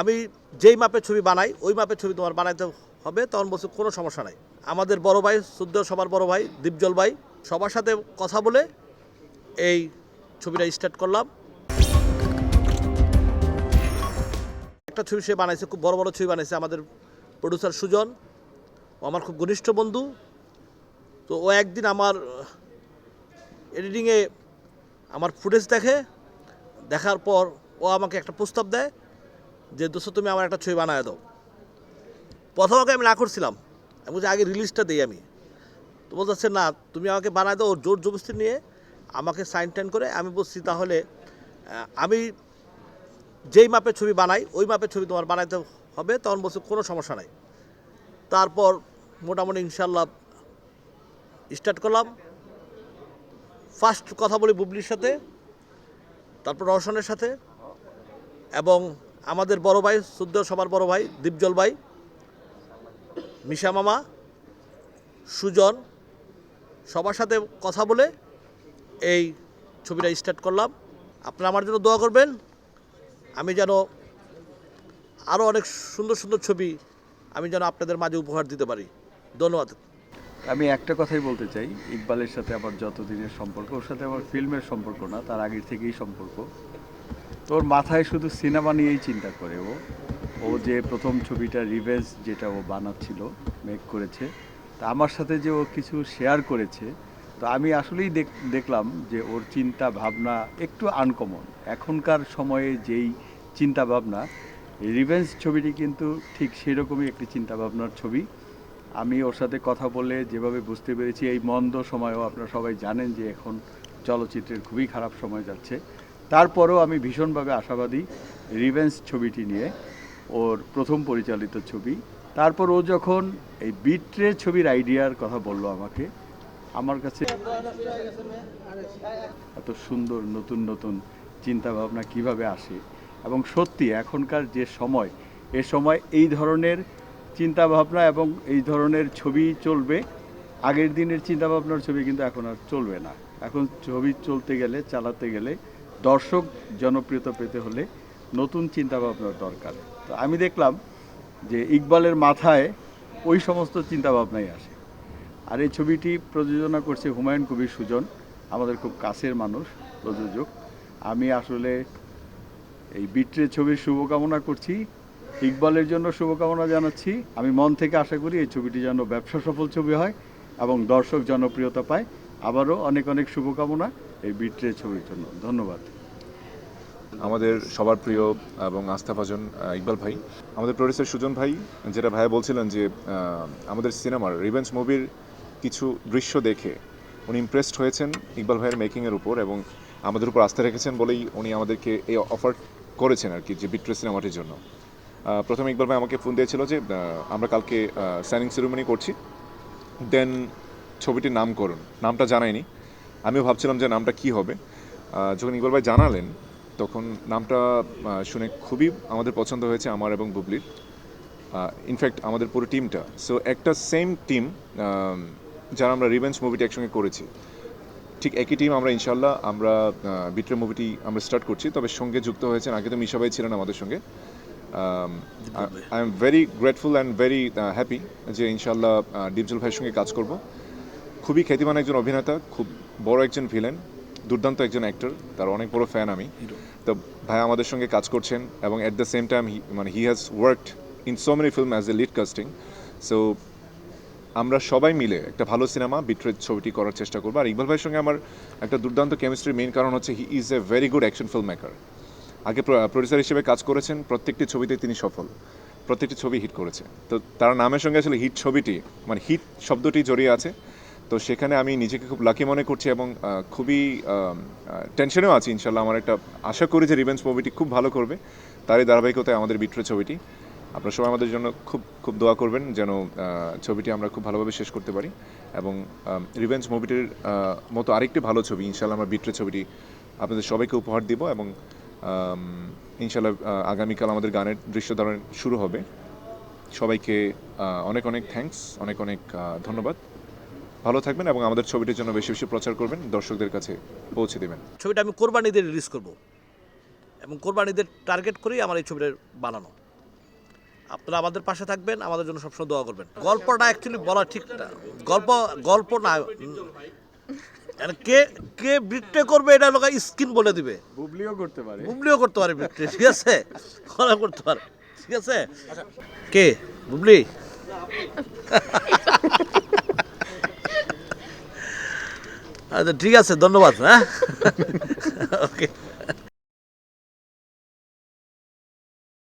আমি যেই মাপের ছবি বানাই, ওই মাপের ছবি তোমার বানাইতে হবে, তখন বলছে কোনো সমস্যা নাই। আমাদের বড় ভাই, শুদ্ধ সবার বড় ভাই, দীপজল ভাই, সবার সাথে কথা বলে এই ছবিটা স্টার্ট করলাম। একটা ছবি সে বানাইছে, খুব বড় বড় ছবি বানাইছে আমাদের প্রডিউসার সুজন। ও আমার খুব ঘনিষ্ঠ বন্ধু। তো ও একদিন আমার এডিটিংয়ে আমার ফুটেজ দেখে, দেখার পর ও আমাকে একটা প্রস্তাব দেয় যে দোস্ত, তুমি আমার একটা ছবি বানায় দাও। প্রথম আগে আমি না করছিলাম। আমি বলছি, আগে রিলিজটা দিই আমি। তো বলতেছে না, তুমি আমাকে বানায় দাও জোর জবস্তি নিয়ে আমাকে সাইন টাইন করে। আমি বলছি, তাহলে আমি যেই মাপের ছবি বানাই, ওই মাপের ছবি তোমার বানাইতে হবে, তখন বলছে, কোনো সমস্যা নাই। তারপর মোটামুটি ইনশাল্লাহ স্টার্ট করলাম। ফার্স্ট কথা বলি বুবলির সাথে, তারপর রওশনের সাথে, এবং আমাদের বড় ভাই, শুদ্ধ সবার বড় ভাই, দীপজল ভাই, মিশা মামা, সুজন, সবার সাথে কথা বলে এই ছবিটা স্টার্ট করলাম। আপনারা আমার জন্য দোয়া করবেন। আমি যেন আরও অনেক সুন্দর সুন্দর ছবি আমি যেন আপনাদের মাঝে উপহার দিতে পারি। ধন্যবাদ। আমি একটা কথাই বলতে চাই, ইকবালের সাথে আমার যতদিনের সম্পর্ক, ওর সাথে আমার ফিল্মের সম্পর্ক না, তার আগের থেকেই সম্পর্ক। তোর মাথায় শুধু সিনেমা নিয়েই চিন্তা করে ও। ও যে প্রথম ছবিটা রিভেঞ্জ যেটা ও বানাচ্ছিল মেক করেছে, তা আমার সাথে যে ও কিছু শেয়ার করেছে, তো আমি আসলেই দেখ- দেখলাম যে ওর চিন্তা ভাবনা একটু আনকমন এখনকার সময়ে যেই চিন্তা ভাবনা রিভেঞ্জ ছবিটি কিন্তু ঠিক সেরকমই একটি চিন্তা ভাবনার ছবি। আমি ওর সাথে কথা বলে যেভাবে বুঝতে পেরেছি, এই মন্দ সময়ও আপনারা সবাই জানেন যে এখন চলচ্চিত্রের খুবই খারাপ সময় যাচ্ছে। তারপরেও আমি ভীষণভাবে আশাবাদী রিভেন্স ছবিটি নিয়ে, ওর প্রথম পরিচালিত ছবি। তারপর ও যখন এই বিট্রে ছবির আইডিয়ার কথা বলল আমাকে, আমার কাছে এত সুন্দর নতুন নতুন চিন্তা ভাবনা কীভাবে আসে, এবং সত্যি এখনকার যে সময়, এ সময় এই ধরনের চিন্তা ভাবনা এবং এই ধরনের ছবি চলবে, আগের দিনের চিন্তা ভাবনার ছবি কিন্তু এখন আর চলবে না। এখন ছবি চলতে গেলে, চালাতে গেলে দর্শক জনপ্রিয়তা পেতে হলে নতুন চিন্তা ভাবনার দরকার। তো আমি দেখলাম যে ইকবালের মাথায় ওই সমস্ত চিন্তা ভাবনাই আসে। আর এই ছবিটি প্রযোজনা করছে হুমায়ুন কবির সুজন, আমাদের খুব কাছের মানুষ, প্রযোজক। আমি আসলে এই বিট্রে ছবির শুভকামনা করছি, ইকবালের জন্য শুভকামনা জানাচ্ছি। আমি মন থেকে আশা করি এই ছবিটি যেন ব্যবসা সফল ছবি হয় এবং দর্শক জনপ্রিয়তা পায়। আবারও অনেক অনেক শুভকামনা। এই বিট্রে ছবির জন্য। ধন্যবাদ। আমাদের সবার প্রিয় এবং আস্থাভাজন ইকবাল ভাই। আমাদের প্রডিউসার সুজন ভাই, যেটা ভাইয়া বলছিলেন যে আমাদের সিনেমার রিভেঞ্জ মুভির কিছু দৃশ্য দেখে উনি ইমপ্রেসড হয়েছেন ইকবাল ভাইয়ের মেকিংয়ের উপর এবং আমাদের উপর আস্থা রেখেছেন বলেই উনি আমাদেরকে এই অফার করেছেন আর কি, যে বিট্রে সিনেমাটির জন্য। প্রথমে ইকবাল ভাই আমাকে ফোন দিয়েছিল যে আমরা কালকে সাইনিং সেরিমনি করছি। দেন ছবিটির নামকরণ নামটা জানাইনি আমিও ভাবছিলাম যে নামটা কি হবে। যখন ইকবাল ভাই জানালেন তখন নামটা শুনে খুবই আমাদের পছন্দ হয়েছে আমার এবং বুবলির। ইনফ্যাক্ট আমাদের পুরো টিমটা সো একটা সেম টিম যারা আমরা রিভেঞ্জ মুভিটি একসঙ্গে করেছি। ঠিক একই টিম আমরা ইনশাল্লাহ আমরা বিট্রে মুভিটি আমরা স্টার্ট করছি। তবে সঙ্গে যুক্ত হয়েছেন আগে তো মিশা ভাই ছিলেন আমাদের সঙ্গে। I am very grateful and very happy যে ইনশাল্লাহ ডিপজল ভাইয়ের সঙ্গে কাজ করব। খুবই খ্যাতিমান একজন অভিনেতা, খুব বড় একজন ভিলেন দুর্দান্ত একজন অ্যাক্টর তার অনেক বড় ফ্যান আমি। তো ভাই আমাদের সঙ্গে কাজ করছেন এবং অ্যাট দ্য সেম টাইম মানে he has worked in so many film as a lead casting so আমরা সবাই মিলে একটা ভালো সিনেমা বিট্রেড ছবিটি করার চেষ্টা করব। আর ইকবাল ভাইয়ের সঙ্গে আমার একটা দুর্দান্ত কেমিস্ট্রির মেইন কারণ হচ্ছে he is a very good action film maker আগে প্রডিউসার হিসেবে কাজ করেছেন, প্রত্যেকটি ছবিতে তিনি সফল। প্রত্যেকটি ছবি হিট করেছে। তো তার নামের সঙ্গে আসলে হিট ছবিটি মানে হিট শব্দটি জড়িয়ে আছে। তো সেখানে আমি নিজেকে খুব লাকি মনে করছি এবং খুবই টেনশনেও আছি, ইনশাল্লাহ আমার একটা, আশা করি যে রিভেঞ্জ মুভিটি খুব ভালো করবে। তারই ধারাবাহিকতায় আমাদের বিট্রে ছবিটি। আপনারা সবাই আমাদের জন্য খুব খুব দোয়া করবেন যেন ছবিটি আমরা খুব ভালোভাবে শেষ করতে পারি এবং রিভেঞ্জ মুভিটির মতো আরেকটি ভালো ছবি, ইনশাল্লাহ আমরা বিট্রে ছবিটি আপনাদের সবাইকে উপহার দিব এবং ইনশাল্লাহ আগামীকাল আমাদের গানের দৃশ্য ধারণ শুরু হবে। সবাইকে অনেক অনেক থ্যাঙ্কস অনেক অনেক ধন্যবাদ। ভালো থাকবেন এবং আমাদের ছবিটির জন্য বেশি বেশি প্রচার করবেন। দর্শকদের কাছে পৌঁছে দেবেন। ছবিটা আমি কোরবানিদের রিলিজ করব। এবং কোরবানিদের টার্গেট করেই আমার এই ছবিটা বানানো। আপনারা আমাদের পাশে থাকবেন আমাদের জন্য সবসময় দোয়া করবেন। গল্পটা অ্যাকচুয়ালি বলা ঠিক না। গল্প গল্প না কে কে বৃত্তে করবে এটা লোক স্কিন বলে দিবে। বুবলিও করতে পারে। বুবলিও করতে পারে বৃত্তে ঠিক আছে? করতে পারে ঠিক আছে? কে? বুবলি? আচ্ছা ঠিক আছে ধন্যবাদ হ্যাঁ? ওকে